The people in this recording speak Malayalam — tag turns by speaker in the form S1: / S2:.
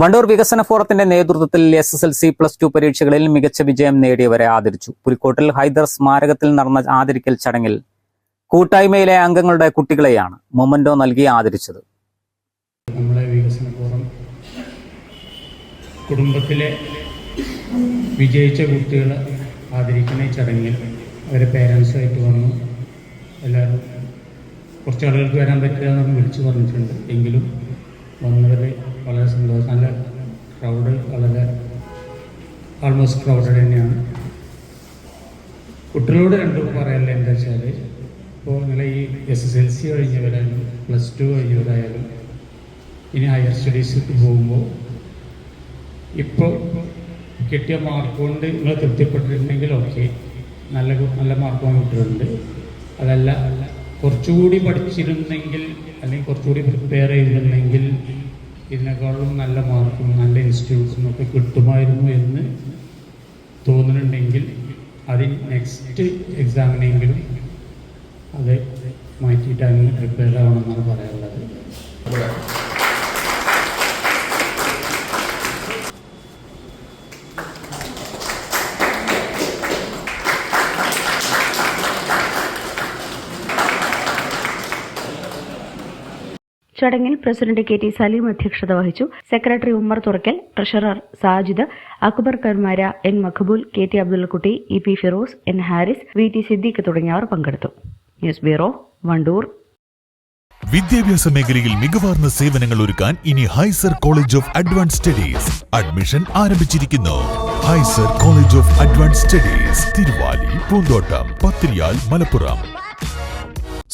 S1: Wandoor വികസന ഫോറത്തിന്റെ നേതൃത്വത്തിൽ S S L C plus two പരീക്ഷകളിൽ മികച്ച വിജയം നേടിയവരെ ആദരിച്ചു. പുലിക്കോട്ടിൽ ഹൈദർ സ്മാരകത്തിൽ നടന്ന ആദരിക്കൽ ചടങ്ങിൽ കൂട്ടായ്മയിലെ അംഗങ്ങളുടെ കുട്ടികളെയാണ് മൊമന്റോ നൽകി ആദരിച്ചത്.
S2: നമ്മളെ വികസന ഫോറം കുടുംബത്തിലെ വിജയിച്ച കുട്ടികളെ ആദരിക്കുന്ന ചടങ്ങിൽ അവരെ പേരൻസായിട്ട് വന്നു. എല്ലാവരും കുറച്ച് ആളുകൾക്ക് വരാൻ പറ്റില്ല എന്ന് വിളിച്ചു പറഞ്ഞിട്ടുണ്ട്. എങ്കിലും വന്നവർ വളരെ സന്തോഷം. നല്ല ക്രൗഡ് വളരെ ആൾമോസ്റ്റ് ക്രൗഡഡ് തന്നെയാണ്. കുട്ടികളോട് രണ്ടും പറയാനുള്ള എന്താ വെച്ചാൽ ഇപ്പോൾ നിങ്ങളെ ഈ എസ് എസ് എൽ സി കഴിഞ്ഞവരായാലും പ്ലസ് ടു കഴിഞ്ഞവരായാലും ഇനി ഹയർ സ്റ്റഡീസിലേക്ക് പോകുമ്പോൾ ഇപ്പോൾ കിട്ടിയ മാർക്ക് കൊണ്ട് നിങ്ങൾ തൃപ്തിപ്പെട്ടിട്ടുണ്ടെങ്കിൽ ഓക്കെ നല്ല നല്ല മാർക്ക് വാങ്ങിയിട്ടുണ്ട് അതല്ല കുറച്ചുകൂടി പഠിച്ചിരുന്നെങ്കിൽ അല്ലെങ്കിൽ കുറച്ചുകൂടി പ്രിപ്പയർ ചെയ്തിരുന്നെങ്കിൽ ഇതിനേക്കാളും നല്ല മാർക്കും നല്ല ഇൻസ്റ്റിറ്റ്യൂട്ട്സും ഒക്കെ കിട്ടുമായിരുന്നു എന്ന് തോന്നുന്നുണ്ടെങ്കിൽ അതിന് നെക്സ്റ്റ് എക്സാമിനെങ്കിലും അത് മാറ്റിയിട്ട് അതിന് പ്രിപ്പയർ ആവണമെന്നാണ് പറയാനുള്ളത്.
S3: ചടങ്ങിൽ പ്രസിഡന്റ് കെ ടി സലീം അധ്യക്ഷത വഹിച്ചു. Secretary Ummer Thurakkal treasurer Sajid Akbar Karmara N Maqbool K T Abdullakutty E P Firoz N Haris V T Siddique തുടങ്ങിയവർ പങ്കെടുത്തു. News bureau Wandoor.
S4: വിദ്യാഭ്യാസ മേഖലയിൽ മികവാർന്ന സേവനങ്ങൾ ഒരുക്കാൻ ഇനി Hyzer college of advance studies admission ആരംഭിച്ചിരിക്കുന്നു. Hyzer college of advance studies Thiruvali Poonthottam Pathiriyal Malappuram.